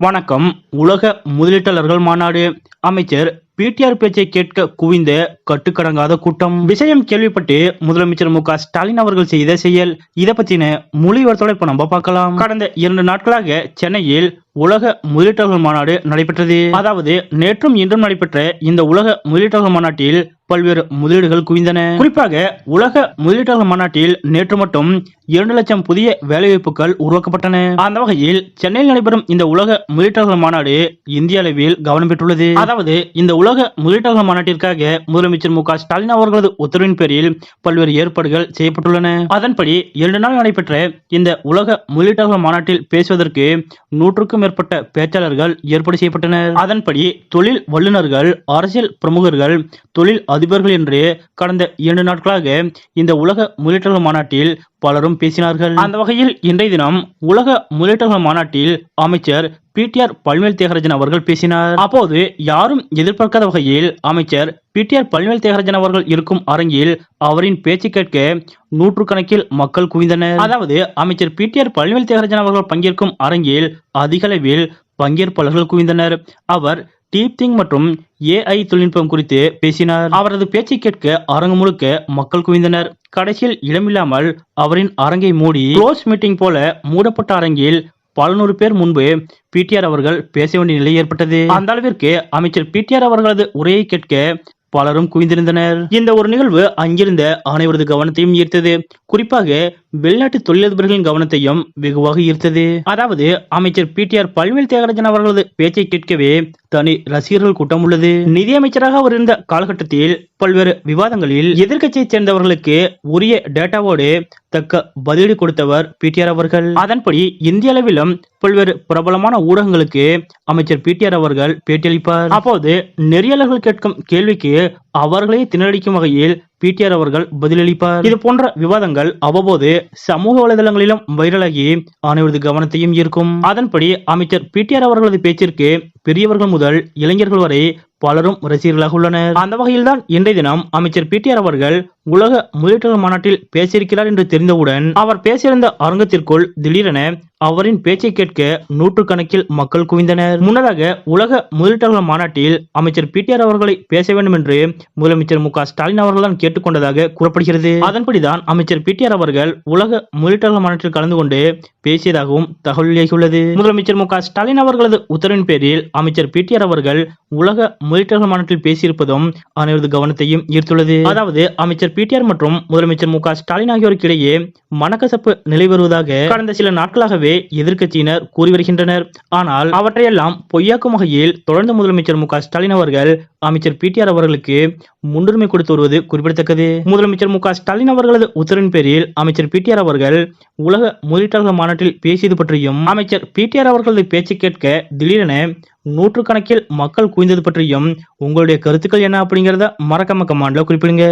வணக்கம். உலக முதலீட்டாளர்கள் மாநாடு. அமைச்சர் பிடிஆர் பேச்சை கேட்க குவிந்த கட்டுக்கடங்காத கூட்டம். விஷயம் கேள்விப்பட்டு முதலமைச்சர் மு. ஸ்டாலின் அவர்கள் செய்த செயல். இதை பத்தின முழு விவரத்தோட இப்ப நம்ம பார்க்கலாம். கடந்த இரண்டு நாட்களாக சென்னையில் உலக முதலீட்டாளர்கள் மாநாடு நடைபெற்றது. அதாவது நேற்றும் இன்றும் நடைபெற்ற இந்த உலக முதலீட்டாளர் மாநாட்டில் பல்வேறு முதலீடுகள் குவிந்தன. குறிப்பாக உலக முதலீட்டாளர் மாநாட்டில் நேற்று மட்டும் இரண்டு லட்சம் புதிய வேலைவாய்ப்புகள் உருவாக்கப்பட்டன. அந்த வகையில் சென்னையில் நடைபெறும் இந்த உலக முதலீட்டாளர்கள் மாநாடு இந்திய அளவில் கவனம் பெற்றுள்ளது. அதாவது இந்த உலக முதலீட்டாளர் மாநாட்டிற்காக முதலமைச்சர் மு ஸ்டாலின் அவர்களது உத்தரவின் பேரில் பல்வேறு ஏற்பாடுகள் செய்யப்பட்டுள்ளன. அதன்படி இரண்டு நாள் நடைபெற்ற இந்த உலக முதலீட்டாளர்கள் மாநாட்டில் பேசுவதற்கு நூற்றுக்கும் மேற்பட்ட பேச்சாளர்கள் ஏற்பாடு செய்யப்பட்டனர். அதன்படி தொழில் வல்லுநர்கள் அரசியல் பிரமுகர்கள் தொழில் அதிபர்கள் என்று கடந்த இரண்டு நாட்களாக இந்த உலக முதலீட்டாளர் மாநாட்டில் பலரும் பேசினார்கள். அந்த வகையில் இன்றைய தினம் உலக முதலீட்டாளர்கள் மாநாட்டில் அமைச்சர் பிடிஆர் பல்வேல் தியாகராஜன் அவர்கள் பேசினார். அப்போது யாரும் எதிர்பார்க்காத வகையில் அமைச்சர் பிடிஆர் பல்வேல் தியாகராஜன் அவர்கள் இருக்கும் அரங்கில் அவரின் பேச்சு கேட்க நூற்றுக்கணக்கில் மக்கள் குவிந்தனர். அதாவது அமைச்சர் பிடிஆர் பல்வேல் தியாகராஜன் அவர்கள் பங்கேற்கும் அரங்கில் அதிகளவில் பங்கேற்பாளர்கள் குவிந்தனர். அவர் டீப்திங் மற்றும் ஏஐ தொழில்நுட்பம் குறித்து பேசினார். அவரது பேச்சை கேட்க அரங்கு முழுக்க மக்கள் குவிந்தனர். கடைசியில் இடமில்லாமல் அவரின் அரங்கை மூடி க்ளோஸ் மீட்டிங் போல மூடப்பட்ட அரங்கில் பல நூறு பேர் முன்பு பிடிஆர் அவர்கள் பேச வேண்டிய நிலை ஏற்பட்டது. அந்த அளவிற்கு அமைச்சர் பிடிஆர் அவர்களது உரையை கேட்க பலரும் குவிந்திருந்தனர். இந்த ஒரு நிகழ்வு அங்கிருந்த அனைவரது கவனத்தையும் ஈர்த்தது. குறிப்பாக வெளிநாட்டு தொழிலதிபர்களின் கவனத்தையும் வெகுவாக ஈர்த்தது. அதாவது அமைச்சர் பிடிஆர் பல்வேல் தியாகராஜன் அவர்களது பேச்சை கேட்கவே தனி ரசிகர்கள் கூட்டம் உள்ளது. நிதியமைச்சராக அவர் இருந்த காலகட்டத்தில் பல்வேறு விவாதங்களில் எதிர்கட்சியைச் சேர்ந்தவர்களுக்கு உரிய டேட்டாவோடு தக்க பதிலடி கொடுத்தவர் பிடிஆர் அவர்கள். அதன்படி இந்திய அளவிலும் பல்வேறு பிரபலமான ஊடகங்களுக்கு அமைச்சர் பிடிஆர் அவர்கள் பேட்டியளிப்பார். அப்போது நெறியாளர்கள் கேட்கும் கேள்விக்கு அவர்களே திணறடிக்கும் வகையில் பிடிஆர் அவர்கள் பதிலளிப்பார். இது போன்ற விவாதங்கள் அவ்வப்போது சமூக வலைதளங்களிலும் வைரலாகி அனைவரது கவனத்தையும் ஈர்க்கும். அதன்படி அமைச்சர் பிடிஆர் அவர்களது பேச்சிற்கு பெரியவர்கள் முதல் இளைஞர்கள் வரை பலரும் ரசிகர்களாக உள்ளனர். அந்த வகையில்தான் இன்றைய தினம் அமைச்சர் பி அவர்கள் உலக முதலீட்டாளர் மாநாட்டில் பேசியிருக்கிறார் என்று தெரிந்தவுடன் அவர் பேசியிருந்த அரங்கத்திற்குள் திடீரென அவரின் பேச்சை கேட்க நூற்றுக்கணக்கில் மக்கள் குவிந்தனர். முன்னதாக உலக முதலீட்டாளர் மாநாட்டில் அமைச்சர் பி அவர்களை பேச வேண்டும் என்று முதலமைச்சர் மு. ஸ்டாலின் அவர்கள் தான் கேட்டுக்கொண்டதாக கூறப்படுகிறது. அதன்படிதான் அமைச்சர் பிடிஆர் அவர்கள் உலக முதலீட்டாளர் மாநாட்டில் கலந்து கொண்டு பேசியதாகவும் தகவல் வெளியாகியுள்ளது. முதலமைச்சர் மு. ஸ்டாலின் அவர்களது உத்தரவின் பேரில் அமைச்சர் பி அவர்கள் உலக முதலீட்டாளர் மாநாட்டில் பேசியிருப்பதும் அனைவரது கவனத்தையும் ஈர்த்துள்ளது. அதாவது அமைச்சர் பிடிஆர் மற்றும் முதலமைச்சர் மு ஸ்டாலின் ஆகியோருக்கு இடையே மனக்கசப்பு நிலை வருவதாக கடந்த சில நாட்களாகவே எதிர்க்கட்சியினர் கூறி வருகின்றனர் ஆனால் அவற்றையெல்லாம் பொய்யாக்கும் வகையில் தொடர்ந்து முதலமைச்சர் மு ஸ்டாலின் அவர்கள் அமைச்சர் பிடிஆர் அவர்களுக்கு முன்னுரிமை கொடுத்து வருவது குறிப்பிடத்தக்கது. முதலமைச்சர் மு ஸ்டாலின் அவர்களது உத்தரவின் பேரில் அமைச்சர் பிடிஆர் அவர்கள் உலக முதலீட்டாளர் மாநாட்டில் பேசியது பற்றியும் அமைச்சர் பிடிஆர் அவர்களது பேச்சு கேட்க திடீரென நூற்றுக்கணக்கில் மக்கள் குவிந்தது பற்றியும் உங்களுடைய கருத்துக்கள் என்ன அப்படிங்கிறத மறக்காம கமாண்ட்ல குறிப்பிடுங்க.